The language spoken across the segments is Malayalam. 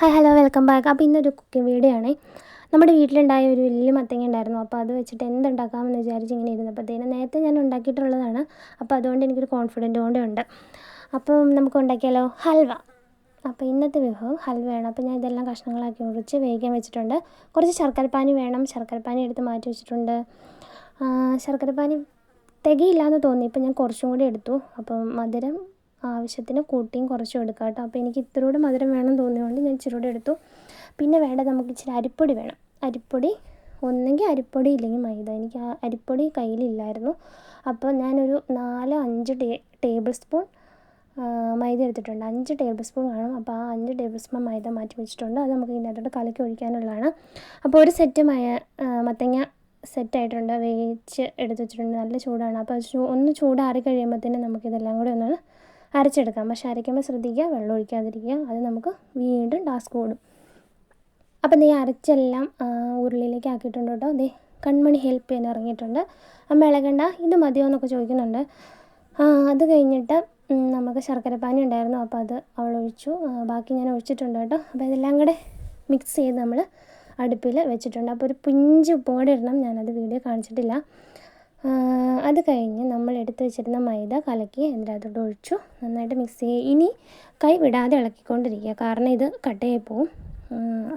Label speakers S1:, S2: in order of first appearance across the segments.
S1: Hi hello welcome back. അപ്പോൾ ഇന്നൊരു കുക്കിംഗ് വീഡിയോ ആണ്. നമ്മുടെ വീട്ടിലുണ്ടായ ഒരു വലിയ മത്തങ്ങ ഉണ്ടായിരുന്നു. അപ്പോൾ അത് വെച്ചിട്ട് എന്തുണ്ടാക്കാമെന്ന് വിചാരിച്ച് ഇങ്ങനെ ഇരുന്നപ്പോഴത്തേനും നേരത്തെ ഞാൻ ഉണ്ടാക്കിയിട്ടുള്ളതാണ്. അപ്പോൾ അതുകൊണ്ട് എനിക്കൊരു കോൺഫിഡന്റ് കൊണ്ടേ ഉണ്ട്. അപ്പം നമുക്ക് ഉണ്ടാക്കിയാലോ? ഹൽവ. അപ്പോൾ ഇന്നത്തെ വിഭവം ഹൽവയാണ്. അപ്പോൾ ഞാൻ ഇതെല്ലാം കഷ്ണങ്ങളാക്കി മുറിച്ച് വേഗം വെച്ചിട്ടുണ്ട്. കുറച്ച് ശർക്കരപ്പാനി വേണം. ശർക്കരപ്പാനി എടുത്ത് മാറ്റി വെച്ചിട്ടുണ്ട്. ശർക്കരപ്പാനി തികയില്ല എന്ന് തോന്നി. ഇപ്പം ഞാൻ കുറച്ചും കൂടി എടുത്തു. അപ്പം മധുരം ആവശ്യത്തിന് കൂട്ടിയും കുറച്ചും എടുക്കാം കേട്ടോ. അപ്പോൾ എനിക്ക് ഇത്രയോട് മധുരം വേണം തോന്നിയതുകൊണ്ട് ഞാൻ ഇച്ചിരി കൂടെ എടുത്തു. പിന്നെ വേണ്ട നമുക്ക് ഇച്ചിരി അരിപ്പൊടി വേണം. അരിപ്പൊടി ഒന്നെങ്കിൽ അരിപ്പൊടി ഇല്ലെങ്കിൽ മൈദ. എനിക്ക് ആ അരിപ്പൊടി കയ്യിലില്ലായിരുന്നു. അപ്പോൾ ഞാനൊരു നാലോ അഞ്ച് ടേ ടേബിൾ സ്പൂൺ മൈദ എടുത്തിട്ടുണ്ട്. അഞ്ച് ടേബിൾ സ്പൂൺ കാണും അപ്പോൾ ആ അഞ്ച് ടേബിൾ സ്പൂൺ മൈദ മാറ്റി വെച്ചിട്ടുണ്ട്. അത് നമുക്ക് ഇതിനകത്തോട്ട് കലക്കി ഒഴിക്കാനുള്ളതാണ്. അപ്പോൾ ഒരു സെറ്റ് മയ മത്തങ്ങ സെറ്റായിട്ടുണ്ട്. വേവിച്ച് എടുത്ത് വെച്ചിട്ടുണ്ട്. നല്ല ചൂടാണ്. അപ്പോൾ ഒന്ന് ചൂടാറി കഴിയുമ്പോഴത്തേനും നമുക്കിതെല്ലാം കൂടി ഒന്ന് അരച്ചെടുക്കാം. പക്ഷേ അരയ്ക്കുമ്പോൾ ശ്രദ്ധിക്കുക വെള്ളം ഒഴിക്കാതിരിക്കുക. അത് നമുക്ക് വീണ്ടും ടാസ്ക് കൂടും. അപ്പം നീ അരച്ചെല്ലാം ഉരുളിയിലേക്ക് ആക്കിയിട്ടുണ്ട് കേട്ടോ. ദേ കൺമണി ഹെൽപ്പ് ചെയ്യാൻ ഇറങ്ങിയിട്ടുണ്ട് അമ്മ ഇളകണ്ട ഇത് മതിയോ എന്നൊക്കെ ചോദിക്കുന്നുണ്ട്. ആ, അത് കഴിഞ്ഞിട്ട് നമുക്ക് ശർക്കരപ്പാനി ഉണ്ടായിരുന്നു. അപ്പോൾ അത് അവൾ ഒഴിച്ചു. ബാക്കി ഞാൻ ഒഴിച്ചിട്ടുണ്ട് കേട്ടോ. അപ്പോൾ ഇതെല്ലാം കൂടെ മിക്സ് ചെയ്ത് നമ്മൾ അടുപ്പിൽ വെച്ചിട്ടുണ്ട്. അപ്പോൾ ഒരു പിഞ്ച് ഉപ്പും ഇടണം. ഞാനത് വീഡിയോ കാണിച്ചിട്ടില്ല. ആ, അത് കഴിഞ്ഞ് നമ്മൾ എടുത്തു വെച്ചിരുന്ന മൈദ കലക്കി അതിന്റെ അകത്തോട്ട് ഒഴിച്ചു. നന്നായിട്ട് മിക്സ് ചെയ്യുക ഇനി കൈ വിടാതെ ഇളക്കിക്കൊണ്ടിരിക്കുക. കാരണം ഇത് കട്ടയായി പോവും.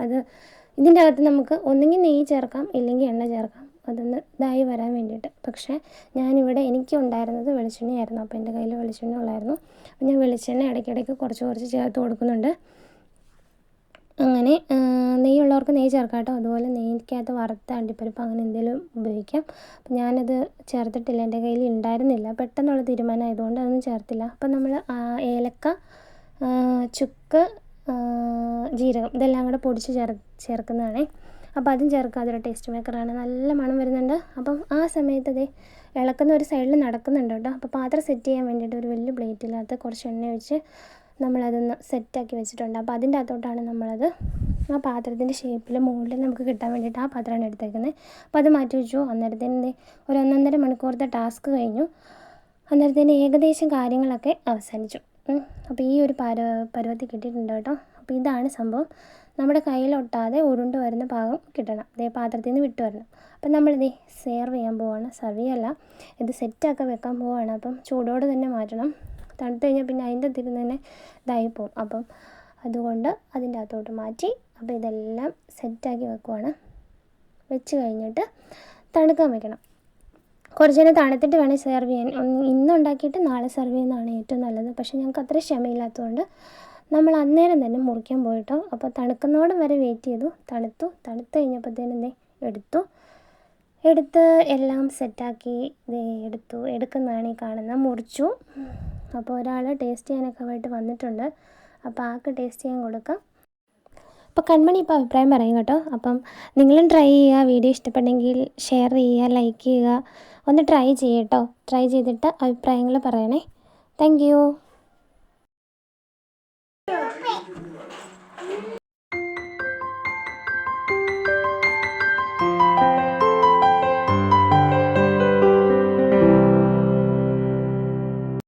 S1: അത് ഇതിന്റെ അകത്ത് നമുക്ക് ഒന്നെങ്കിൽ നെയ്യ് ചേർക്കാം ഇല്ലെങ്കിൽ എണ്ണ ചേർക്കാം. അതൊന്ന് ഇതായി വരാൻ വേണ്ടിയിട്ട്. പക്ഷേ ഞാനിവിടെ എനിക്ക് ഉണ്ടായിരുന്നത് വെളിച്ചെണ്ണയായിരുന്നു. അപ്പോൾ എന്റെ കയ്യിൽ വെളിച്ചെണ്ണ ഉള്ളായിരുന്നു. അപ്പോൾ ഞാൻ വെളിച്ചെണ്ണ ഇടയ്ക്കിടയ്ക്ക് കുറച്ച് കുറച്ച് ചേർത്ത് കൊടുക്കുന്നുണ്ട്. അങ്ങനെ നെയ്യുള്ളവർക്ക് നെയ്യ് ചേർക്കാം കേട്ടോ അതുപോലെ നെയ്ക്കകത്ത് വറുത്ത അണ്ടിപ്പരിപ്പ് അങ്ങനെ എന്തെങ്കിലും ഉപയോഗിക്കാം. അപ്പം ഞാനത് ചേർത്തിട്ടില്ല. എന്റെ കയ്യിൽ ഉണ്ടായിരുന്നില്ല. പെട്ടെന്നുള്ള തീരുമാനം ആയതുകൊണ്ട് അതൊന്നും ചേർത്തില്ല. അപ്പം നമ്മൾ ഏലക്ക ചുക്ക് ജീരകം ഇതെല്ലാം കൂടെ പൊടിച്ച് ചേർ ചേർക്കുന്നതാണേ. അപ്പോൾ അതും ചേർക്കുക. അതൊരു ടേസ്റ്റ് മേക്കറാണ് നല്ല മണം വരുന്നുണ്ട്. അപ്പം ആ സമയത്ത് അതേ ഇളക്കുന്ന ഒരു സൈഡിൽ നടക്കുന്നുണ്ട് കേട്ടോ. അപ്പോൾ പാത്രം സെറ്റ് ചെയ്യാൻ വേണ്ടിയിട്ട് ഒരു വലിയ പ്ലേറ്റിനകത്ത് കുറച്ച് എണ്ണ ഒഴിച്ച് നമ്മളതൊന്ന് സെറ്റാക്കി വെച്ചിട്ടുണ്ട്. അപ്പോൾ അതിന്റെ അകത്തോട്ടാണ് നമ്മളത് ആ പാത്രത്തിന്റെ ഷേപ്പിൽ മുകളിൽ നമുക്ക് കിട്ടാൻ വേണ്ടിയിട്ട് ആ പാത്രമാണ് എടുത്തേക്കുന്നത്. അപ്പോൾ അത് മാറ്റി വെച്ചു. അന്നേരത്തിന് ഒരു ഒന്നൊന്നര മണിക്കൂറത്തെ ടാസ്ക് കഴിഞ്ഞു. അന്നേരത്തിന് ഏകദേശം കാര്യങ്ങളൊക്കെ അവസാനിച്ചു. അപ്പോൾ ഈ ഒരു പര പരുവത്തിൽ കിട്ടിയിട്ടുണ്ട് കേട്ടോ. അപ്പോൾ ഇതാണ് സംഭവം. നമ്മുടെ കയ്യിലൊട്ടാതെ ഉരുണ്ട് വരുന്ന ഭാഗം കിട്ടണം. ഇതേ പാത്രത്തിൽ നിന്ന് വിട്ട് വരണം. അപ്പം നമ്മളിത് സെർവ് ചെയ്യാൻ പോവാണ്. സർവ് ചെയ്യല്ല. ഇത് സെറ്റാക്കാൻ വെക്കാൻ പോവാണ്. അപ്പം ചൂടോടെ തന്നെ മാറ്റണം. തണുത്ത് കഴിഞ്ഞാൽ പിന്നെ അതിന്റെ തിരുന്ന് തന്നെ ഇതായി പോകും. അപ്പം അതുകൊണ്ട് അതിന്റെ അകത്തോട്ട് മാറ്റി അപ്പോൾ ഇതെല്ലാം സെറ്റാക്കി വെക്കുവാണ്. വെച്ച് കഴിഞ്ഞിട്ട് തണുക്കാൻ വെക്കണം. കുറച്ച് നേരം തണുത്തിട്ട് വേണം സെർവ് ചെയ്യാൻ. ഇന്നുണ്ടാക്കിയിട്ട് നാളെ സെർവ് ചെയ്യുന്നതാണ് ഏറ്റവും നല്ലത്. പക്ഷേ ഞങ്ങൾക്ക് അത്ര ക്ഷമയില്ലാത്തതുകൊണ്ട് നമ്മൾ അന്നേരം തന്നെ മുറിക്കാൻ പോയിട്ടോ. അപ്പോൾ തണുക്കുന്നോടം വരെ വെയിറ്റ് ചെയ്തു. തണുത്തു. തണുത്ത് കഴിഞ്ഞപ്പോഴത്തേനെന്തേ എടുത്തു. എടുത്ത് എല്ലാം സെറ്റാക്കി എടുത്തു. എടുക്കുന്നതാണ് ഈ കാണുന്നത് മുറിച്ചു. അപ്പോൾ ഒരാൾ ടേസ്റ്റ് ചെയ്യാനൊക്കെ ആയിട്ട് വന്നിട്ടുണ്ട്. അപ്പോൾ ആൾക്ക് ടേസ്റ്റ് ചെയ്യാൻ കൊടുക്കാം. അപ്പോൾ കൺമണി ഇപ്പോൾ അഭിപ്രായം പറയും കേട്ടോ. അപ്പം നിങ്ങളും ട്രൈ ചെയ്യുക വീഡിയോ ഇഷ്ടപ്പെട്ടെങ്കിൽ ഷെയർ ചെയ്യുക ലൈക്ക് ചെയ്യുക. ഒന്ന് ട്രൈ ചെയ്യട്ടോ ട്രൈ ചെയ്തിട്ട് അഭിപ്രായങ്ങൾ പറയണേ. താങ്ക്